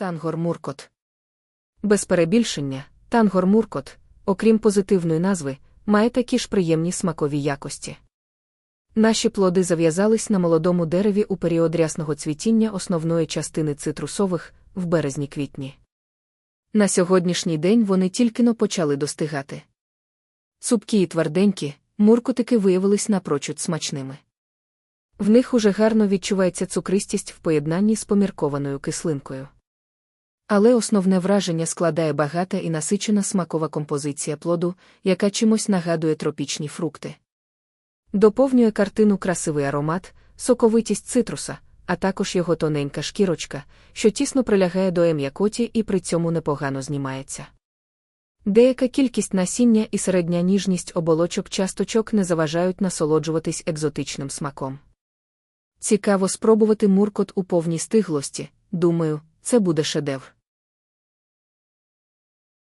Тангор Муркот. Без перебільшення, тангор Муркот, окрім позитивної назви, має такі ж приємні смакові якості. Наші плоди зав'язались на молодому дереві у період рясного цвітіння основної частини цитрусових в березні-квітні. На сьогоднішній день вони тільки но почали достигати. Цупкі і тверденькі, муркотики виявились напрочуд смачними. В них уже гарно відчувається цукристість в поєднанні з поміркованою кислинкою. Але основне враження складає багата і насичена смакова композиція плоду, яка чимось нагадує тропічні фрукти. Доповнює картину красивий аромат, соковитість цитруса, а також його тоненька шкірочка, що тісно прилягає до ем'якоті і при цьому непогано знімається. Деяка кількість насіння і середня ніжність оболочок часточок не заважають насолоджуватись екзотичним смаком. Цікаво спробувати муркот у повній стиглості, думаю, це буде шедевр.